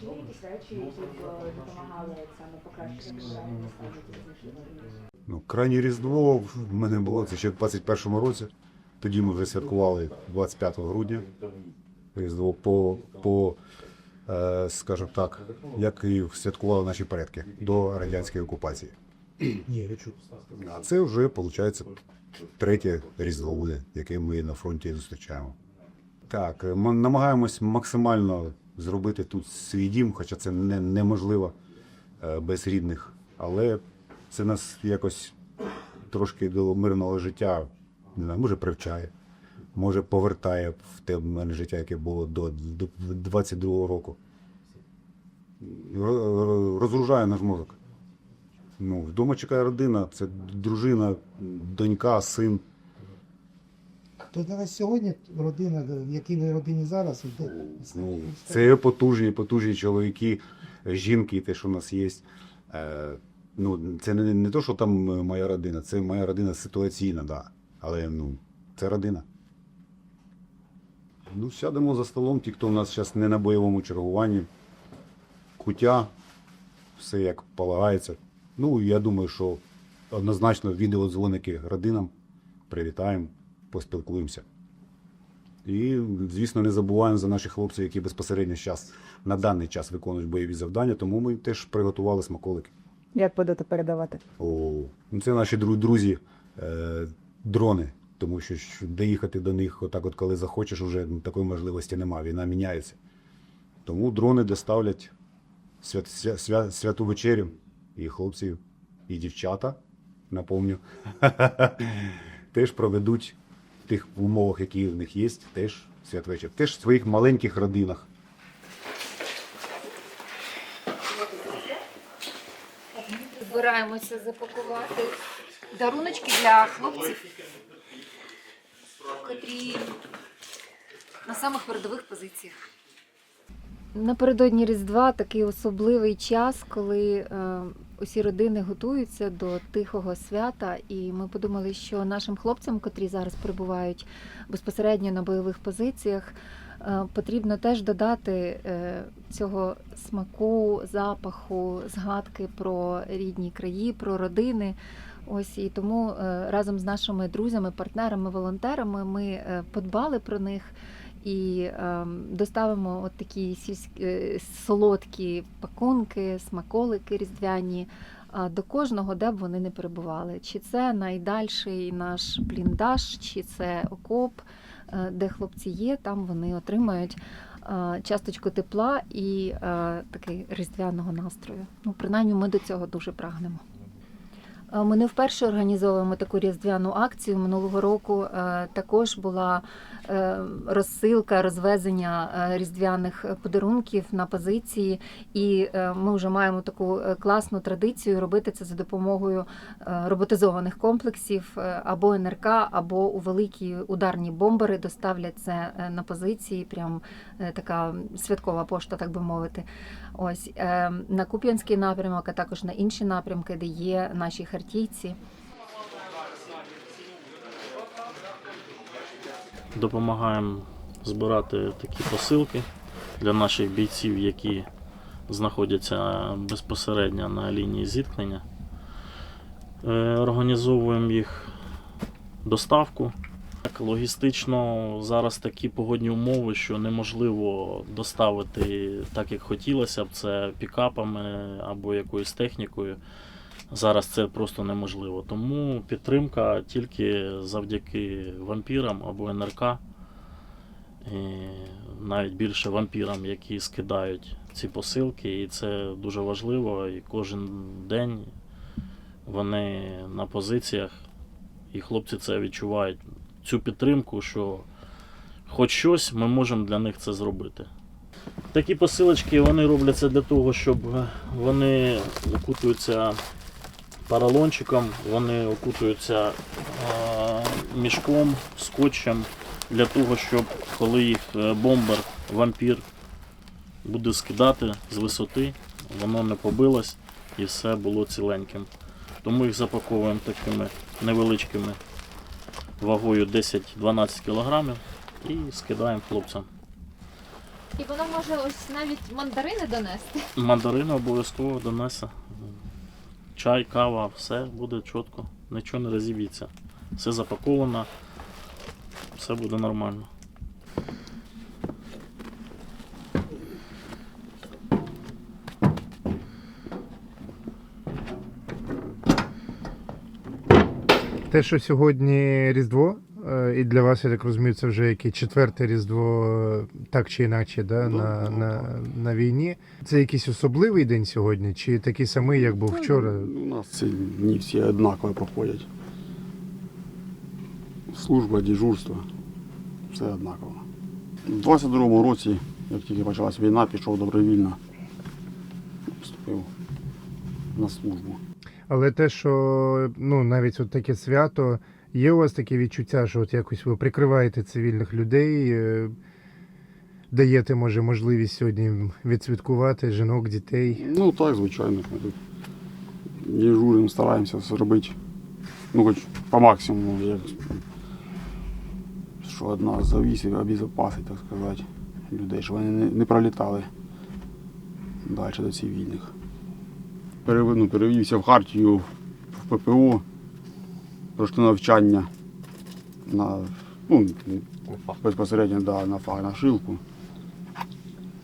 Чи є якісь речі, які допомагали саме покращити Ну, крайнє Різдво в мене було це ще в 21-му році. Тоді ми вже святкували 25 грудня. Різдво по, по е, скажімо так, як і святкували наші предки до радянської окупації. А це вже, виходить, третє Різдво буде, яке ми на фронті зустрічаємо. Так, ми намагаємось максимально зробити тут свій дім, хоча це не, неможливо е, без рідних. Але це нас якось трошки до мирного життя, не знаю, може привчає, може повертає в те мене життя, яке було до, до 22-го року. Ро- Розгружає наш мозок. Ну, вдома чекає родина, це дружина, донька, син. То на сьогодні родина, в ви родині зараз, йде. Ну, це потужні, потужні чоловіки, жінки, те, що в нас є. Е, ну, це не, не то, що там моя родина, це моя родина ситуаційна, да. Але ну, це родина. Ну, сядемо за столом, ті, хто у нас зараз не на бойовому чергуванні. Кутя, все як полагається. Ну, я думаю, що однозначно відеодзвоники родинам привітаємо, поспілкуємося. І, звісно, не забуваємо за наших хлопців, які безпосередньо зараз на даний час виконують бойові завдання, тому ми теж приготували смаколики. Як будете передавати? О, ну це наші друзі, е, дрони. Тому що доїхати до них, отак, от коли захочеш, вже такої можливості немає. Війна міняється. Тому дрони доставлять свят, свя, свя, святу вечерю і хлопці, і дівчата, напомню, теж проведуть тих умовах, які в них є, теж святвечір. Теж в своїх маленьких родинах. Збираємося запакувати даруночки для хлопців, котрі на самих передових позиціях. Напередодні Різдва такий особливий час, коли е, усі родини готуються до тихого свята, і ми подумали, що нашим хлопцям, котрі зараз перебувають безпосередньо на бойових позиціях, е, потрібно теж додати е, цього смаку, запаху, згадки про рідні краї, про родини. Ось і тому е, разом з нашими друзями, партнерами, волонтерами ми подбали про них і е, доставимо от такі сільські е, солодкі пакунки, смаколики різдвяні. До кожного, де б вони не перебували. Чи це найдальший наш бліндаж, чи це окоп, е, де хлопці є, там вони отримають е, часточку тепла і такий різдвяного настрою. Ну, принаймні, ми до цього дуже прагнемо. Е, Ми не вперше організовуємо таку різдвяну акцію. Минулого року е, також була е, розсилка, розвезення різдвяних подарунків на позиції, і ми вже маємо таку класну традицію робити це за допомогою роботизованих комплексів або НРК, або у великі ударні бомбери доставлять це на позиції. Прям така святкова пошта, так би мовити. Ось на Куп'янський напрямок, а також на інші напрямки, де є наші хартійці. допомагаємо збирати такі посилки для наших бійців, які знаходяться безпосередньо на лінії зіткнення. Е, Організовуємо їх доставку. Так, Логістично зараз такі погодні умови, що неможливо доставити так, як хотілося б, це пікапами або якоюсь технікою. Зараз це просто неможливо. Тому підтримка тільки завдяки вампірам або НРК, і навіть більше вампірам, які скидають ці посилки. І це дуже важливо. І кожен день вони на позиціях, і хлопці це відчувають. Цю підтримку, що хоч щось ми можемо для них це зробити. Такі посилочки вони робляться для того, щоб вони окутуються поролончиком, вони окутуються е, мішком, скотчем для того, щоб коли їх е, бомбер, вампір буде скидати з висоти, воно не побилось і все було ціленьким. Тому їх запаковуємо такими невеличкими вагою 10-12 кг і скидаємо хлопцям. І воно може ось навіть мандарини донести. Мандарини обов'язково донесе. Чай, кава, все буде чітко, нічого не розіб'ється. Все запаковано, все буде нормально. Те, що сьогодні Різдво, і для вас, я так розумію, це вже яке четверте Різдво, е, так чи інакше, да, Ну, на, ну, на, на війні. Це якийсь особливий день сьогодні, чи такий самий, як був вчора? У нас ці дні всі однаково проходять. Служба, дежурство. Все однаково. У 22-му році, як тільки почалась війна, пішов добровільно. Вступив на службу. Але те, що ну, навіть от таке свято, є у вас таке відчуття, що от якось ви прикриваєте цивільних людей, е, даєте, може, можливість сьогодні відсвяткувати жінок, дітей. Ну так, звичайно. Ми тут дежуримо, стараємося зробити. Ну, хоч по максимуму, як, що од нас завісить, обезопасить, так сказати, людей, щоб вони не, не пролітали далі до цивільних. Ну, перевівся в Хартію, в ППО, пройшли навчання на, ну, безпосередньо да, на фах, на шилку.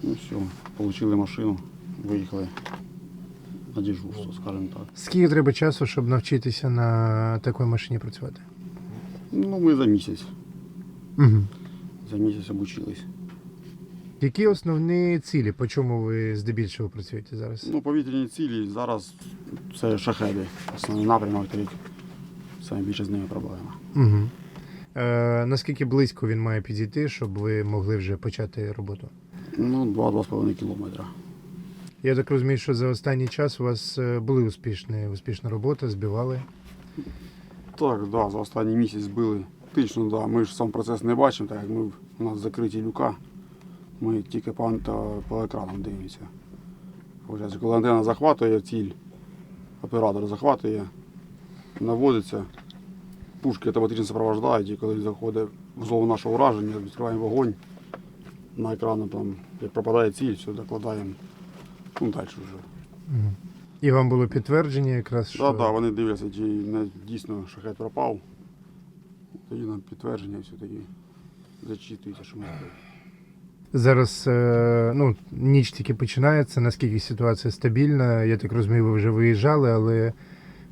Ну все, отримали машину, виїхали на дежурство, скажімо так. Скільки треба часу, щоб навчитися на такій машині працювати? Ну, ми за місяць. Угу. За місяць обучились. Які основні цілі, по чому ви здебільшого працюєте зараз? Ну, повітряні цілі зараз це шахеди. Основний напрямок, саме більше з ними проблема. Угу. Е, наскільки близько він має підійти, щоб ви могли вже почати роботу? Ну, 2-2,5 кілометра. Я так розумію, що за останній час у вас е, були успішні, успішна робота, збивали. Так, да, за останній місяць збили. Фактично, да, ми ж сам процес не бачимо, так як ми, у нас закриті люка. Ми тільки по, по екранам дивимося. Коли антенна захватує ціль, оператор захватує, наводиться, пушки автоматично супроводжують, і коли заходить в зону нашого ураження, відкриваємо вогонь на екрану, там, як пропадає ціль, все докладаємо. Ну, далі вже. І вам було підтвердження якраз, що Так, так, вони дивляться, чи не, дійсно шахет пропав. Тоді нам підтвердження все тоді зачитується, що ми зробили. зараз е, ну, ніч тільки починається, наскільки ситуація стабільна. Я так розумію, ви вже виїжджали, але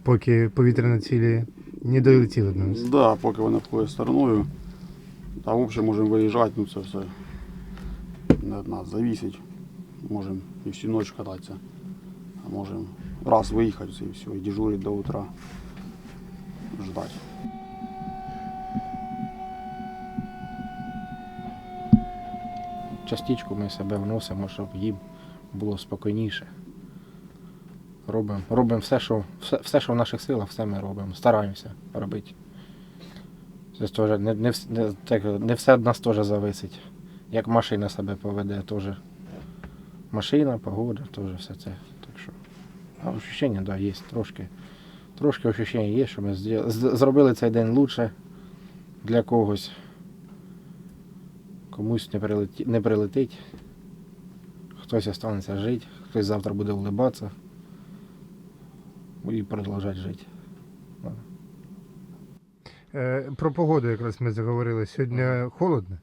поки повітряні цілі не долетіли до нас. Так, да, поки вони обходять стороною. Та взагалі можемо виїжджати, ну це все не від нас завісить. Можемо і всю ніч кататися. А можемо раз виїхати і все, і дежурити до утра. Ждати. частичку ми себе вносимо, щоб їм було спокійніше. Робимо робимо все, що, все, все, що в наших силах, все ми робимо. Стараємося робити. Це теж не, не, так, не все від нас теж зависить. Як машина себе поведе, теж. Машина, погода, теж все це. Так що. А ощущення, да, є трошки. Трошки ощущення є, що ми зробили цей день лучше для когось комусь не, прилеті, не прилетить, хтось останеться жити, хтось завтра буде улибатися і продовжувати жити. Е, про погоду якраз ми заговорили. Сьогодні холодно.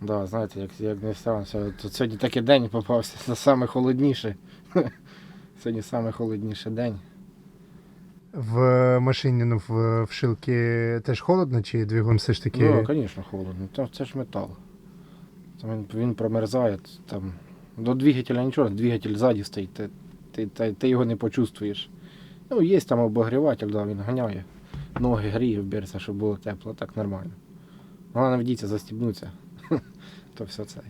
Да, знаєте, як, як не стався, то сьогодні такий день попався, це саме холодніше. Сьогодні саме холодніший день. В машині, ну, в, в шилки теж холодно, чи двигун все ж таки. Ну, звісно, холодно. Та Це ж метал. Там він, він промерзає. Там, до двигателя нічого, двигатель ззаді стоїть, ти, ти, ти, ти його не почувствуєш. Ну, є там обогріватель, да, він ганяє. Ноги гріє, береться, щоб було тепло, так нормально. Головне вдіться, застібнуться. То все це.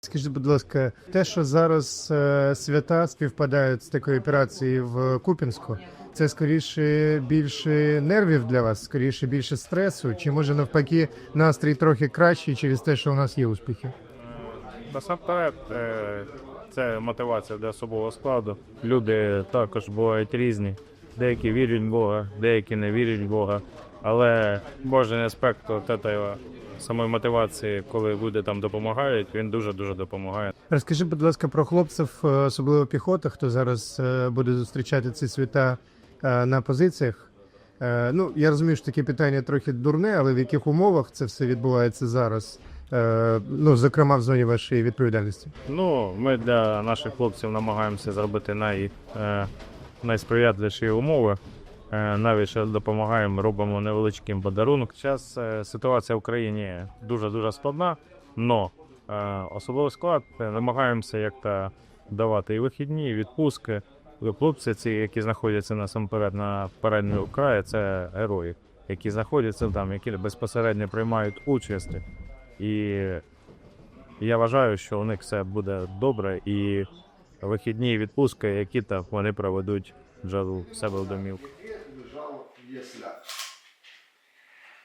Скажіть, будь ласка, те, що зараз е, свята співпадають з такою операцією в Купінську, це скоріше більше нервів для вас, скоріше більше стресу, чи може навпаки настрій трохи кращий через те, що у нас є успіхи? Насамперед, е, це мотивація для особового складу. Люди також бувають різні. Деякі вірять в Бога, деякі не вірять в Бога. Але Божий аспект самої мотивації, коли люди там допомагають, він дуже-дуже допомагає. Розкажи, будь ласка, про хлопців, е, особливо піхота, хто зараз е, буде зустрічати ці свята на позиціях. Ну, я розумію, що таке питання трохи дурне, але в яких умовах це все відбувається зараз? Е, Ну, зокрема, в зоні вашої відповідальності. Ну, ми для наших хлопців намагаємося зробити най, е, найсприятливіші умови. Е, навіть ще допомагаємо, робимо невеличкий подарунок. Зараз ситуація в Україні дуже-дуже складна, але особливий склад намагаємося як-то давати і вихідні, і відпустки. Хлопці, ці, які знаходяться насамперед на передньому краї, це герої, які знаходяться там, які безпосередньо приймають участь. І я вважаю, що у них все буде добре, і вихідні відпустки, які то вони проведуть вже у себе в домівках.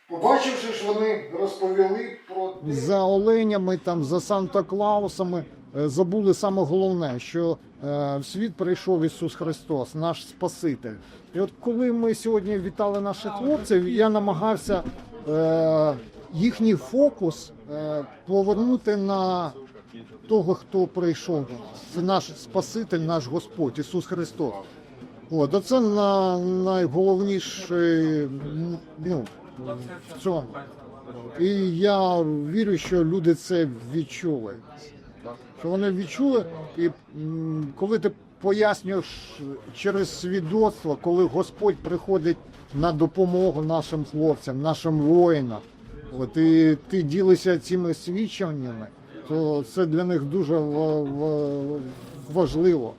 Побачивши, що вони розповіли про за оленями, там за Санта Клаусами, е, забули саме головне, що е, в світ прийшов Ісус Христос, наш Спаситель. І от коли ми сьогодні вітали наших хлопців, я намагався е, їхній фокус е, повернути на того, хто прийшов до нас. Це наш Спаситель, наш Господь, Ісус Христос. От, оце на, найголовніше ну, в цьому. І я вірю, що люди це відчули. Що вони відчули, і коли ти пояснюєш через свідоцтво, коли Господь приходить на допомогу нашим хлопцям, нашим воїнам, от, і ти ділишся цими свідченнями, то це для них дуже ва- ва- важливо.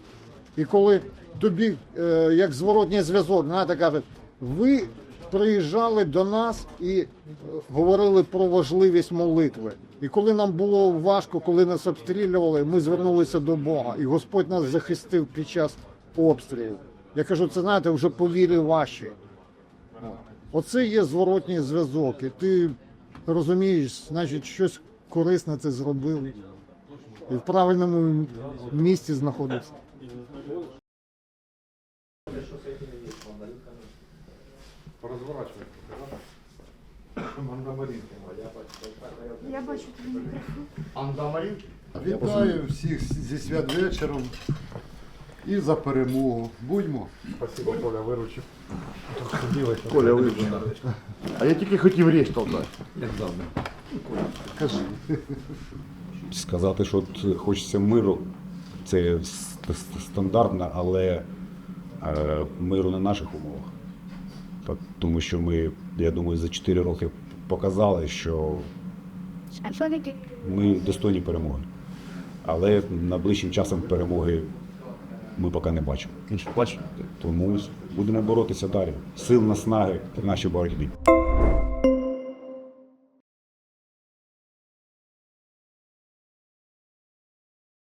І коли тобі, е, як зворотній зв'язок, знаєте, кажуть, ви приїжджали до нас і е, говорили про важливість молитви. І коли нам було важко, коли нас обстрілювали, ми звернулися до Бога, і Господь нас захистив під час обстрілів. Я кажу, це знаєте, вже по вірі ваші. Оце є зворотній зв'язок. І ти розумієш, значить, щось корисне це зробив. І в правильному місці знаходиться. Я бачу твій мікрофон. Вітаю всіх зі святвечором і за перемогу. Будьмо. Спасибо, Коля вивчив. А я тільки хотів річ толкати. Кажи. Сказати, що от хочеться миру, це стандартно, але е, миру на наших умовах. Тому що ми, я думаю, за 4 роки показали, що ми достойні перемоги. Але найближчим часом перемоги ми поки не бачимо. Бач, Тому будемо боротися далі. Сил, наснаги в нашій боротьбі.